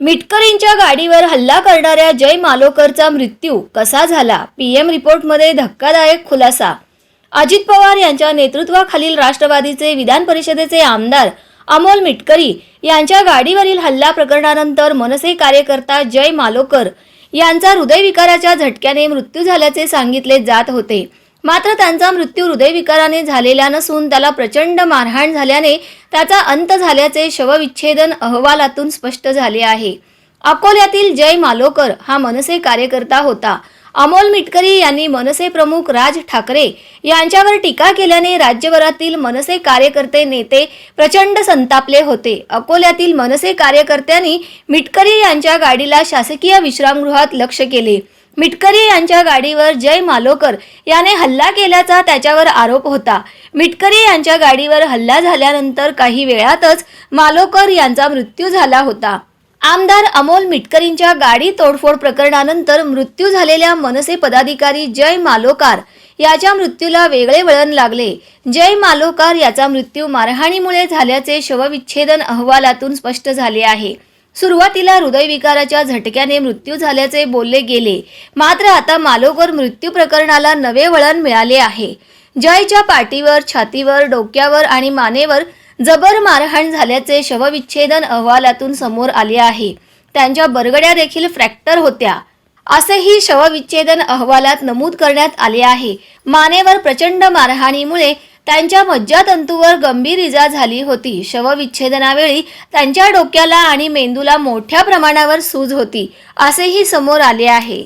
मिटकरींच्या गाडीवर हल्ला करणाऱ्या जय मालोकरचा मृत्यू कसा झाला? पीएम रिपोर्टमध्ये धक्कादायक खुलासा. अजित पवार यांच्या नेतृत्वाखालील राष्ट्रवादीचे विधान परिषदेचे आमदार अमोल मिटकरी यांच्या गाडीवरील हल्ला प्रकरणानंतर मनसे कार्यकर्ता जय मालोकर यांचा हृदयविकाराच्या झटक्याने मृत्यू झाल्याचे सांगितले जात होते. मात्र त्यांचा मृत्यू हृदयविकाराने झालेला नसून त्याला प्रचंड मारहाण झाल्याने त्याचा अंत झाल्याचे शवविच्छेदन अहवालातून स्पष्ट झाले आहे. अकोल्यातील जय मालोकर हा मनसे कार्यकर्ता होता. अमोल मिटकरी यांनी मनसे प्रमुख राज ठाकरे यांच्यावर टीका केल्याने राज्यभरातील मनसे कार्यकर्ते नेते प्रचंड संतापले होते. अकोल्यातील मनसे कार्यकर्त्यांनी मिटकरी यांच्या गाडीला शासकीय विश्रामगृहात लक्ष केले. मिटकरी यांच्या गाडीवर जय मालोकर याने हल्ला केल्याचा त्याच्यावर आरोप होता. मिटकरी यांच्या गाडीवर हल्ला झाल्यानंतर काही वेळातच मालोकर यांचा मृत्यू झाला होता. आमदार अमोल मिटकरींच्या गाडी तोडफोड प्रकरणानंतर मृत्यू झालेल्या मनसे पदाधिकारी जय मालोकार याच्या मृत्यूला वेगळे वळण लागले. जय मालोकार याचा मृत्यू मारहाणीमुळे झाल्याचे शवविच्छेदन अहवालातून स्पष्ट झाले आहे. सुरुवातीला हृदयविकाराच्या झटक्याने मृत्यू झाल्याचे बोलले गेले. मात्र आता मालोकर मृत्यू प्रकरणाला नवे वळण मिळाले आहे. जयच्या पाठीवर छातीवर डोक्यावर आणि मानेवर जबर मारहाण झाल्याचे शवविच्छेदन अहवालातून समोर आले आहे. त्यांच्या बरगड्या देखील फ्रॅक्टर होत्या. असेही शवविच्छेदन अहवालात नमूद करण्यात आले आहे. मानेवर प्रचंड मारहाणीमुळे त्यांच्या मज्जातंतूवर गंभीर इजा झाली होती. शवविच्छेदनावेळी त्यांच्या डोक्याला आणि मेंदूला मोठ्या प्रमाणावर सूज होती असेही समोर आले आहे.